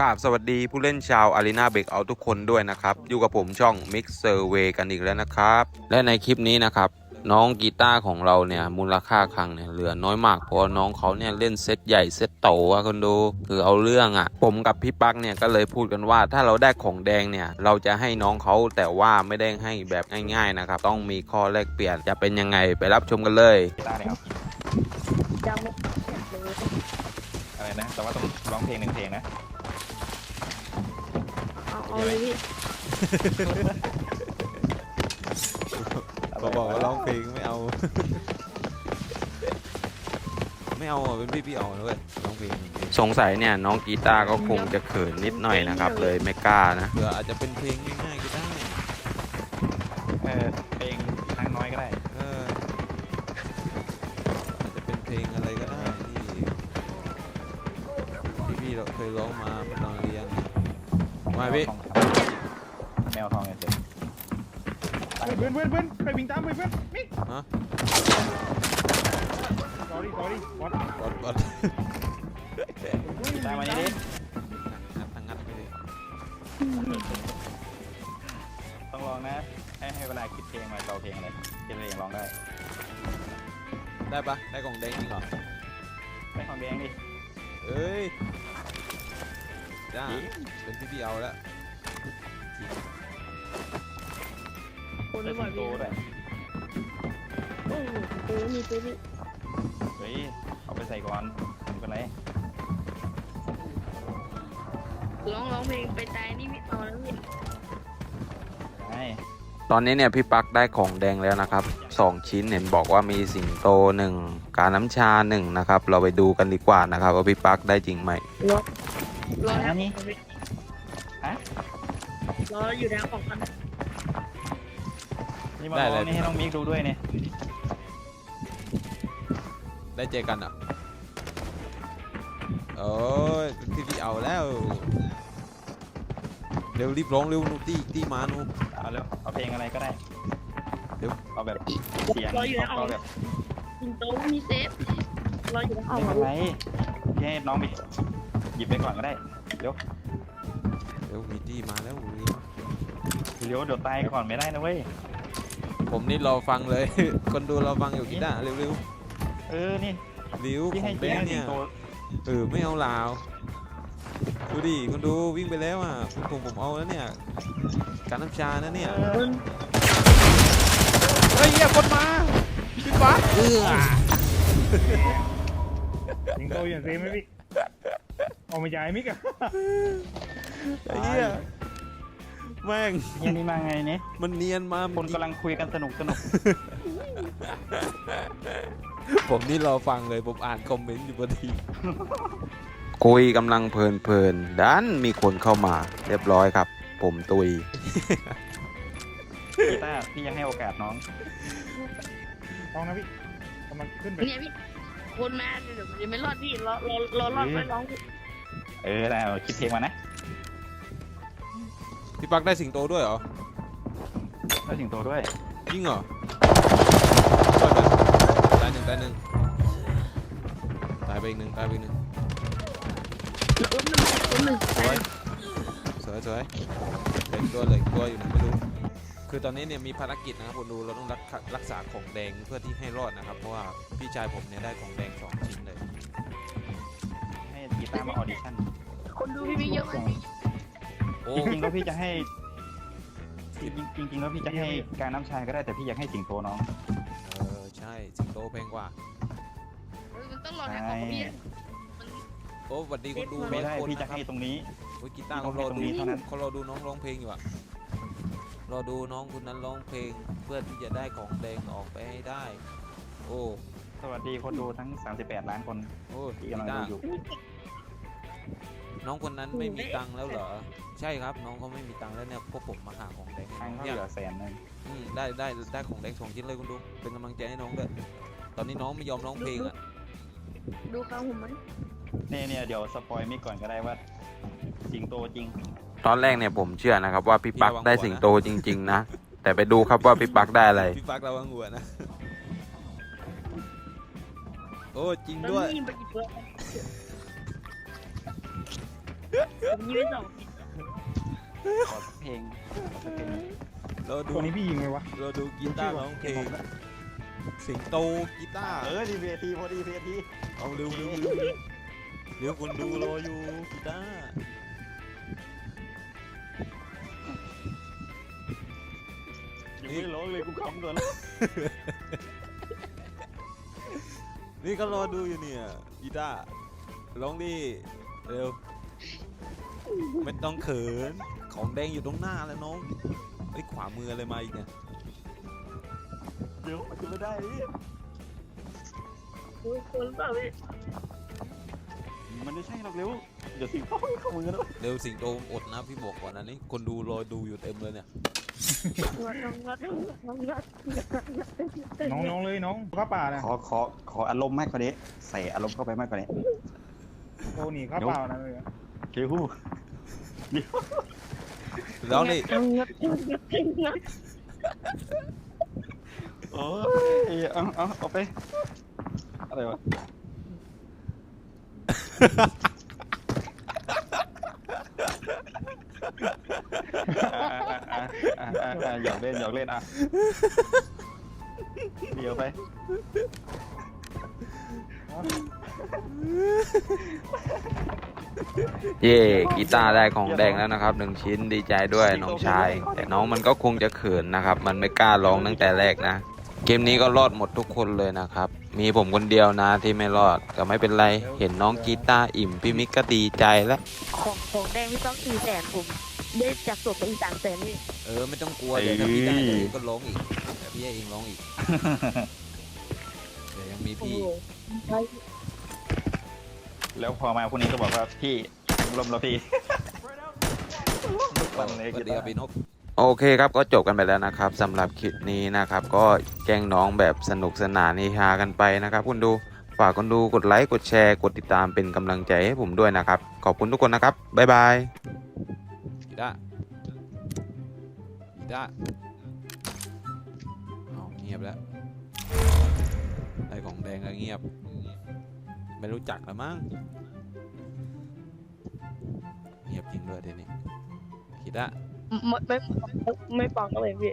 กราบสวัสดีผู้เล่นชาวอารีนาเบรกเอาทุกคนด้วยนะครับ อยู่กับผมช่อง Mix Survey กันอีกแล้วนะครับ และในคลิปนี้นะครับ น้องกีตาร์ของเราเนี่ยมูลค่าครั้งเนี่ยเหลือน้อยมากเพราะน้องเขาเนี่ยเล่นเซตใหญ่เซตโตอะคนดูคือเอาเรื่องอะ่ะผมกับพี่ปักเนี่ยก็เลยพูดกันว่า ถ้าเราได้ของแดงเนี่ยเราจะให้น้องเขาแต่ว่าไม่ได้ให้แบบง่ายๆนะครับต้องมีข้อแลกเปลี่ยนจะเป็นยังไงไปรับชมกันเลยกีตาร์เนี่ยครับยังไม่เลยอะไรนะแต่ว่าต้องร้องเพลงหนึ่งเพลงนะ เอาเอาเลยพี่เขาบอกว่าร้องเพลงไม่เอา ไม่เอาอะเป็นพี่พี่เอาเลยร้องเพลงสงสัยเนี่ยน้องกีตาร์ก็คงจะเขินนิดหน่อยนะครับ เลยไม่กล้านะ เผื่ออาจจะเป็นเพลงง่ายๆก็ได้ เออเพลงนางน้อยก็ได้ เอออาจจะเป็นเพลงอะไรก็ได้ที่พี่พี่เราเคยร้องมาตอนเรียน มาพี่ แมวทองเนี่ยเสร็จเพื่อนเพื่อนเพื่อนไปวิ่งตามไปเพื่อนมิกฮะ sorry sorry วัดกดกดกีตาร์มานี่ดิงัดงัดไปเลยต้องลองนะ ให้ให้เวลาคิดเพลงมาเราเพลงอะไรคิดเพลงร้องได้ได้ปะได้กล่องแดงจริงเหรอไม่ของแดงดิ เอ้ย จ้าเป็นพี่พี่เอาแล้วคนได้ไม่ไหวสิงโตพี่ด้วยโอ้โหโอ้โหมีตัวพี่เฮ้ยเอาไปใส่ก่อนไม่เป็นไรร้องร้องเพลงไปตายนี่ไม่เอาแล้วพี่ได้ตอนนี้เนี่ยพี่ปักได้ของแดงแล้วนะครับสองชิ้นเห็นบอกว่ามีสิงโตหนึ่งการน้ำชาหนึ่งนะครับ เราไปดูกันดีกว่านะครับว่าพี่ปักได้จริงไหมรอ รอแล้วนี่ฮะรออยู่แล้วของมันนี่มาลองนี่ให้น้องมิกดูด้วยเนี่ยได้เจอกันอะโอ้ยเป็นพี่พี่เอาแล้ว เร็วรีบร้องเร็วนูตี้ตี้มานู เอาแล้วเอาเพลงอะไรก็ได้เดี๋ยว เอาแบบเสียงรออยู่แล้วเอาเอาแบบสิงโตมีเซฟรออยู่แล้วเอาไม่เป็นไรให้น้องไป หยิบไปก่อนก็ได้เดี๋ยวเร็วมีตี้มาแล้วเดี๋ยวเดี๋ยวตายก่อนไม่ได้นะเว้ยผมนี่รอฟังเลย คนดูรอฟังอยู่กีตาร์เร็วเร็วเออนี่ๆริ้วที่ขให้องแดที่งให้สิเนี่งยโตเออไม่เอาลาวดูดิคนดูวิ่งไปแล้วอะคุณผมผมเอาแล้วเนี่ยการน้ำชานะเนี่ยเออเฮ้ยเหี้ยคนมาพี่ปักเออ สิงโตอย่างเซมไหมพี่ เอามาจ่ายมิกอะไอ้เหี้ยแม่งเฮียนี่มาไงเนี่ยมันเนียนมาคนกำลังคุยกันสนุกสนุกผมนี่รอฟังเลยผมอ่านคอมเมนต์อยู่พอดีคุยกำลังเพลินเพลินๆดันมีคนเข้ามาเรียบร้อยครับ ผมตุยกีตาร์พี่ยังให้โอกาสน้องต้องนะพี่กำลังขึ้นไปเนี่ยพี่คนมาเดี๋ยวมันจะไม่รอดพี่รอรอรอรอดไปร้องพี่ เออได้เอาคิดเพลงมานะพี่ปักได้สิงโตด้วยเหรอแล้วสิงโตด้วยจริงเหรอช่วยกันตายหนึ่งตายหนึ่งตายไปอีกหนึ่งตายไปอีกหนึ่งล้มหนึ่งล้มหนึ่งสวยสวยสวยเหลืออกตัวเหลยตัวอยู่ไหนไม่รู้ คือตอนนี้เนี่ยมีภารกิจนะครับคนดูเราต้องรักษารักษาของแดงเพื่อที่ให้รอดนะครับ เพราะว่าพี่ชายผมเนี่ยได้ของแดงสองชิ้นเลยให้ กีตาร์มาออดิชั่นคนดูพี่มีเยอะไหมโอ้จริงๆแล้วพี่จะให้จริงๆจริงๆแล้วพี่จะให้การน้ำชายก็ได้แต่พี่อยากให้สิงโตน้องเออใช่สิงโตแพงกว่าเออมันต้องรอแท็กของพี่อะโอ้สวัสดีคนดูไม่ได้ร้อยคนพี่จะนะครับให้ตรงนี้ โอ้ยกีตาร์พี่เขาต้องรอให้ตรงนี้ดูเท่านั้น เขารอดูน้องร้องเพลงอยู่อะรอดูน้องคนนั้นร้องเพลงเพื่อที่จะได้ของแดงออกไปให้ได้ โอ้สวัสดีคนดูทั้ง 38 ล้านคนโอ้ที่กีกำลังตาดูร์อยู่ น้องคนนั้นไม่มีตังค์แล้วเหรอ ใช่ครับ น้องเขาไม่มีตังค์แล้วเนี่ยพวกผมมาหาของแดงทางให้เขาน้องเหเนี่ยลือแสนหนึงอืมได้ได้ได้ของแดงสองชิ้นเลยคุณดู เป็นกำลังใจให้น้องด้วยตอนนี้น้องไม่ยอมร้องเพลงอะดูข้างผมมันเนี่ยเนี่ยเดี๋ยวสปอยมิกก่อนก็ได้ว่าสิงโตจริง ตอนแรกเนี่ยผมเชื่อนะครับว่าพี่ปักได้สิงโตจริง ๆ นะ แต่ไปดูครับว่าพี่ปักได้อะไร พี่ปักระวังหัวนะ โอ้จริงแล้วด้วยนี่ไปหยิบตัว ผมยิงไปสองทีขอสักเพลงขอสักเพลงเราดูตัวนี้พี่ยิงไหมวะเราดูกีตาร์ร้องเพลงสิงโตกีตาร์เออดีเวทีพอดีเวทีเอาเร็วเร็วเร็วเดี๋ยวคนดูรออยู่กีตาร์ยังไม่ร้องเลยกูขำก่อนนี่ก็รอดูอยู่เนี่ยกีตาร์ร้องดิเร็ว ไม่ต้องเขิน ของแดงอยู่ตรงหน้าแล้วน้องไอ้ยขวามืออะไรมาอีกเนี่ย เดี๋ยวจะไม่ได้พี่โอ้ยคนเปล่าพี่มันไม่ใช่หรอกเร็วเดี๋ยวสิงโตเข้ามือนะเร็วสิงโตอดนะพี่บอกก่อนนะนี่คนดูรอดูอยู่เต็มเลยเนี่ยงัดงัดงัดงัดน้องน้องเลยน้องข้าป่านะขอขอขออารมณ์มากกว่านี้ใส่อารมณ์เข้าไปมากกว่านี้โตหนีข้าป่านะเลยเคิว ร้องดิงัดงัดงัดโอ้ยเอาเอาเอาไปอะไรวะหยอกเล่นหยอกเล่นอะเดี๋ยวไปเย่กีตาร์ได้ของแดงแล้วนะครับหนึ่งชิ้นดีใจด้วยน้องชาย แต่น้องมันก็คงจะเขินนะครับ มันไม่กล้าร้องตั้งแต่แรกนะ เกมนี้ก็รอดหมดทุกคนเลยนะครับ มีผมคนเดียวนะที่ไม่รอดแต่ไม่เป็นไร เห็นน้องกีตาร์อิ่มพี่มิกก็ดีใจแล้วของของแดงพี่ต้องสี่แสนผมได้จากส่วนไปอีกสามแสนนี่เออไม่ต้องกลัวเดี๋ยวถ้าพี่ได้เดี๋ยวเองก็ร้องอีกเดี๋ยวพี่ให้เองร้องอีกเดี๋ยวยังมีโอ้พี่โห แล้วพอมาพรุ่งนี้ก็บอกว่าพี่ลมแล้วพี่ ทุกวันเลยสวักีสดีคตารับร์พี่นพโอเคครับก็จบกันไปแล้วนะครับสำหรับคลิปนี้นะครับ ก็แกล้งน้องแบบสนุกสนานเฮฮากันไปนะครับ คุณดูฝากคนดูกดไลค์กดแชร์กดติดตามเป็นกำลังใจให้ผมด้วยนะครับ ขอบคุณทุกคนนะครับ บ๊ายบายกีตากีตาเอาเงียบแล้วไอของแดงก็เงียบ ไม่รู้จักแล้วมั้งเงียบจริงด้วยทีนี้กีตาไม่ไม่ไม่ฟังเลยพี่